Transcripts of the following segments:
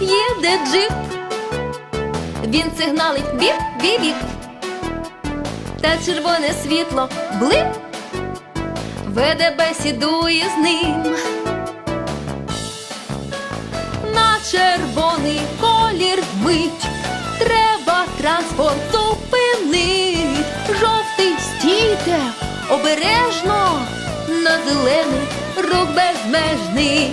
їде джип. Він сигналить біп, біп, біп. Та червоне світло блип. Веде бесіду із ним. На червоний колір мить. Треба транспорт зупинить. Жовтий стійте обережно. На зелений рух безмежний.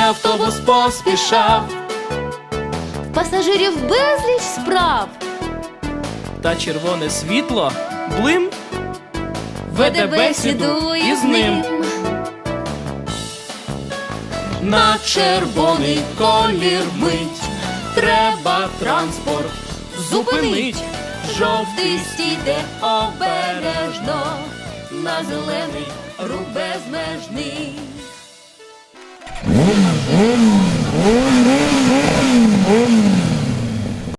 автобус поспішав. Пасажирів безліч справ. та червоне світло блим веде бесіду із ним на червоний колір мить. Треба транспорт зупинить, жовтий стійте обережно, на зелений рух безмежний.